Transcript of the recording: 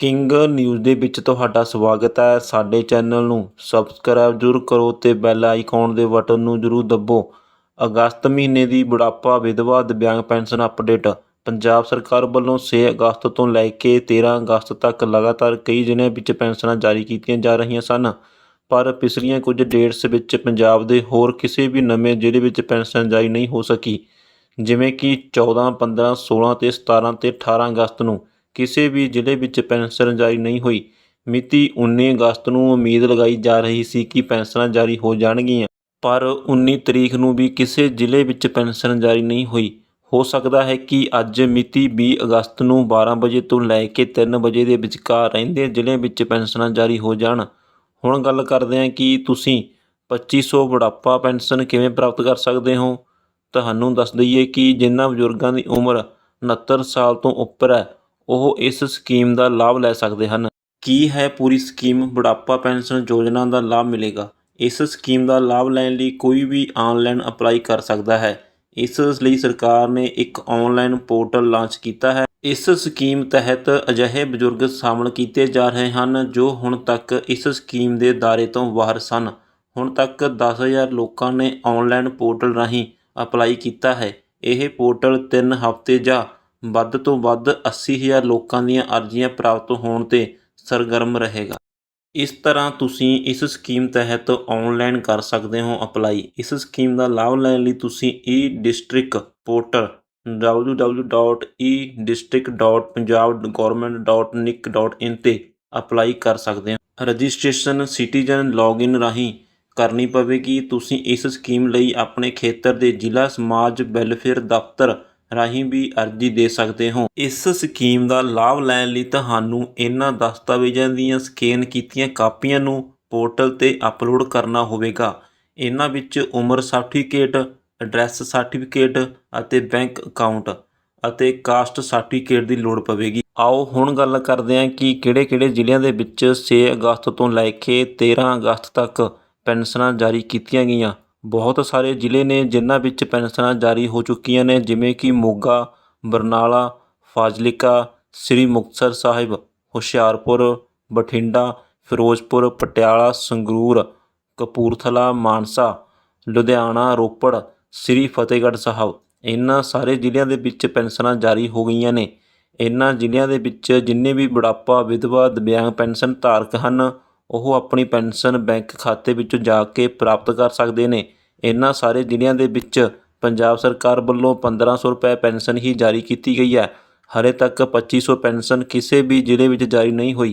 King news ਦੇ ਵਿੱਚ ਤੁਹਾਡਾ ਸਵਾਗਤ ਹੈ ਸਾਡੇ ਚੈਨਲ ਨੂੰ। ਸਬਸਕ੍ਰਾਈਬ ਜ਼ਰੂਰ ਕਰੋ ਤੇ ਬੈਲ ਆਈਕਨ ਦੇ ਬਟਨ ਨੂੰ ਜ਼ਰੂਰ ਦੱਬੋ। ਅਗਸਤ ਮਹੀਨੇ ਦੀ ਬੁਢਾਪਾ ਵਿਧਵਾ ਦਿਵਿਆਂਗ ਪੈਨਸ਼ਨ ਅਪਡੇਟ। ਪੰਜਾਬ ਸਰਕਾਰ ਵੱਲੋਂ 6 ਅਗਸਤ ਤੋਂ ਲੈ ਕੇ 13 ਅਗਸਤ ਤੱਕ ਲਗਾਤਾਰ ਕਈ ਜ਼ਿਲ੍ਹਿਆਂ ਵਿੱਚ ਪੈਨਸ਼ਨਾਂ ਜਾਰੀ ਕੀਤੀਆਂ ਜਾ ਰਹੀਆਂ ਸਨ। ਪਰ ਪਿਛਲੀਆਂ ਕੁਝ ਡੇਟਸ ਵਿੱਚ ਪੰਜਾਬ ਦੇ ਹੋਰ ਕਿਸੇ ਵੀ ਨਵੇਂ ਜ਼ਿਲ੍ਹੇ ਵਿੱਚ ਪੈਨਸ਼ਨ ਜਾਰੀ ਨਹੀਂ ਹੋ ਸਕੀ। ਜਿਵੇਂ ਕਿ 14 15 16 ਤੇ 17 ਤੇ 18 ਅਗਸਤ ਨੂੰ ਕਿਸੇ ਵੀ ਜ਼ਿਲ੍ਹੇ ਵਿੱਚ ਪੈਨਸ਼ਨ ਜਾਰੀ ਨਹੀਂ ਹੋਈ। ਮਿਤੀ 19 ਅਗਸਤ ਨੂੰ ਉਮੀਦ ਲਗਾਈ ਜਾ ਰਹੀ ਸੀ ਕਿ ਪੈਨਸ਼ਨਾਂ ਜਾਰੀ ਹੋ ਜਾਣਗੀਆਂ, ਪਰ 19 ਤਰੀਕ ਨੂੰ ਵੀ ਕਿਸੇ ਜ਼ਿਲ੍ਹੇ ਵਿੱਚ ਪੈਨਸ਼ਨ ਜਾਰੀ ਨਹੀਂ ਹੋਈ। ਹੋ ਸਕਦਾ ਹੈ ਕਿ ਅੱਜ ਮਿਤੀ 20 ਅਗਸਤ ਨੂੰ 12 ਵਜੇ ਤੋਂ ਲੈ ਕੇ 3 ਵਜੇ ਦੇ ਵਿਚਕਾਰ ਰਹਿੰਦੇ ਜ਼ਿਲ੍ਹੇ ਵਿੱਚ ਪੈਨਸ਼ਨਾਂ ਜਾਰੀ ਹੋ ਜਾਣ। ਹੁਣ ਗੱਲ ਕਰਦੇ ਹਾਂ ਕਿ ਤੁਸੀਂ 2500 ਬੁਢਾਪਾ ਪੈਨਸ਼ਨ ਕਿਵੇਂ ਪ੍ਰਾਪਤ ਕਰ ਸਕਦੇ ਹੋ? ਤੁਹਾਨੂੰ ਦੱਸ ਦਈਏ ਕਿ ਜਿਨ੍ਹਾਂ ਬਜ਼ੁਰਗਾਂ ਦੀ ਉਮਰ 69 ਸਾਲ ਤੋਂ ਉੱਪਰ ਹੈ ਉਹ ਇਸ ਸਕੀਮ ਦਾ ਲਾਭ ਲੈ ਸਕਦੇ ਹਨ। ਕੀ ਹੈ ਪੂਰੀ ਸਕੀਮ? ਬੁਢਾਪਾ ਪੈਨਸ਼ਨ ਯੋਜਨਾ ਦਾ ਲਾਭ ਮਿਲੇਗਾ। ਇਸ ਸਕੀਮ ਦਾ ਲਾਭ ਲੈਣ ਲਈ ਕੋਈ ਵੀ ਆਨਲਾਈਨ ਅਪਲਾਈ ਕਰ ਸਕਦਾ ਹੈ। ਇਸ ਲਈ ਸਰਕਾਰ ਨੇ ਇੱਕ ਆਨਲਾਈਨ ਪੋਰਟਲ ਲਾਂਚ ਕੀਤਾ ਹੈ। ਇਸ ਸਕੀਮ ਤਹਿਤ ਅਜਿਹੇ ਬਜ਼ੁਰਗ ਸ਼ਾਮਲ ਕੀਤੇ ਜਾ ਰਹੇ ਹਨ ਜੋ ਹੁਣ ਤੱਕ ਇਸ ਸਕੀਮ ਦੇ ਦਾਇਰੇ ਤੋਂ ਬਾਹਰ ਸਨ। ਹੁਣ ਤੱਕ 10000 ਲੋਕਾਂ ਨੇ ਆਨਲਾਈਨ ਪੋਰਟਲ ਰਾਹੀਂ ਅਪਲਾਈ ਕੀਤਾ ਹੈ। ਇਹ ਪੋਰਟਲ 3 ਹਫ਼ਤੇ ਜਾਂ ਵੱਧ ਤੋਂ ਵੱਧ 80000 ਲੋਕਾਂ ਦੀਆਂ ਅਰਜ਼ੀਆਂ ਪ੍ਰਾਪਤ ਹੋਣ ਤੇ ਸਰਗਰਮ ਰਹੇਗਾ। ਇਸ ਤਰ੍ਹਾਂ ਤੁਸੀਂ ਇਸ ਸਕੀਮ ਤਹਿਤ ਆਨਲਾਈਨ ਕਰ ਸਕਦੇ ਹੋ ਅਪਲਾਈ ਇਸ ਸਕੀਮ ਦਾ ਲਾਭ ਲੈਣ ਲਈ ਤੁਸੀਂ ਈ ਡਿਸਟ੍ਰਿਕਟ ਪੋਰਟਲ www.edistrict.punjab.government.nic.in ਤੇ ਅਪਲਾਈ ਕਰ ਸਕਦੇ ਹੋ। ਰਜਿਸਟ੍ਰੇਸ਼ਨ ਸਿਟੀਜ਼ਨ ਲੌਗਇਨ ਰਾਹੀਂ ਕਰਨੀ ਪਵੇਗੀ। ਤੁਸੀਂ ਇਸ ਸਕੀਮ ਲਈ ਆਪਣੇ ਖੇਤਰ ਦੇ ਜ਼ਿਲ੍ਹਾ ਸਮਾਜ ਵੈਲਫੇਅਰ ਦਫ਼ਤਰ ਰਾਹੀਂ ਵੀ ਅਰਜ਼ੀ ਦੇ ਸਕਦੇ ਹੋ। ਇਸ ਸਕੀਮ ਦਾ ਲਾਭ ਲੈਣ ਲਈ ਤੁਹਾਨੂੰ ਇਹਨਾਂ ਦਸਤਾਵੇਜ਼ਾਂ ਦੀਆਂ ਸਕੈਨ ਕੀਤੀਆਂ ਕਾਪੀਆਂ ਨੂੰ ਪੋਰਟਲ ਤੇ ਅਪਲੋਡ ਕਰਨਾ ਹੋਵੇਗਾ। ਇਹਨਾਂ ਵਿੱਚ ਉਮਰ ਸਰਟੀਫਿਕੇਟ, ਐਡਰੈਸ ਸਰਟੀਫਿਕੇਟ ਅਤੇ ਬੈਂਕ ਅਕਾਊਂਟ ਅਤੇ ਕਾਸਟ ਸਰਟੀਫਿਕੇਟ ਦੀ ਲੋੜ ਪਵੇਗੀ। ਆਓ ਹੁਣ ਗੱਲ ਕਰਦੇ ਹਾਂ ਕਿ ਕਿਹੜੇ-ਕਿਹੜੇ ਜ਼ਿਲ੍ਹਿਆਂ ਦੇ ਵਿੱਚ 6 ਅਗਸਤ ਤੋਂ ਲੈ ਕੇ 13 ਅਗਸਤ ਤੱਕ ਪੈਨਸ਼ਨਾਂ ਜਾਰੀ ਕੀਤੀਆਂ ਗਈਆਂ। ਬਹੁਤ ਸਾਰੇ ਜ਼ਿਲ੍ਹੇ ਨੇ ਜਿਨ੍ਹਾਂ ਵਿੱਚ ਪੈਨਸ਼ਨਾਂ ਜਾਰੀ ਹੋ ਚੁੱਕੀਆਂ ਨੇ, ਜਿਵੇਂ ਕਿ ਮੋਗਾ, ਬਰਨਾਲਾ, ਫਾਜ਼ਿਲਕਾ, ਸ੍ਰੀ ਮੁਕਤਸਰ ਸਾਹਿਬ, ਹੁਸ਼ਿਆਰਪੁਰ, ਬਠਿੰਡਾ, ਫਿਰੋਜ਼ਪੁਰ, ਪਟਿਆਲਾ, ਸੰਗਰੂਰ, ਕਪੂਰਥਲਾ, ਮਾਨਸਾ, ਲੁਧਿਆਣਾ, ਰੋਪੜ, ਸ੍ਰੀ ਫਤਿਹਗੜ੍ਹ ਸਾਹਿਬ। ਇਹਨਾਂ ਸਾਰੇ ਜ਼ਿਲ੍ਹਿਆਂ ਦੇ ਵਿੱਚ ਪੈਨਸ਼ਨਾਂ ਜਾਰੀ ਹੋ ਗਈਆਂ ਨੇ। ਇਹਨਾਂ ਜ਼ਿਲ੍ਹਿਆਂ ਦੇ ਵਿੱਚ ਜਿੰਨੇ ਵੀ ਬੁਢਾਪਾ, ਵਿਧਵਾ, ਦਿਵਿਆਂਗ ਪੈਨਸ਼ਨ ਧਾਰਕ ਹਨ ਉਹ ਆਪਣੀ ਪੈਨਸ਼ਨ ਬੈਂਕ ਖਾਤੇ ਵਿੱਚੋਂ ਜਾ ਕੇ ਪ੍ਰਾਪਤ ਕਰ ਸਕਦੇ ਨੇ। ਇਹਨਾਂ ਸਾਰੇ ਜ਼ਿਲ੍ਹਿਆਂ ਦੇ ਵਿੱਚ ਪੰਜਾਬ ਸਰਕਾਰ ਵੱਲੋਂ 1500 ਰੁਪਏ ਪੈਨਸ਼ਨ ਹੀ ਜਾਰੀ ਕੀਤੀ ਗਈ ਹੈ। ਹਾਲੇ ਤੱਕ 2500 ਪੈਨਸ਼ਨ ਕਿਸੇ ਵੀ ਜ਼ਿਲ੍ਹੇ ਵਿੱਚ ਜਾਰੀ ਨਹੀਂ ਹੋਈ।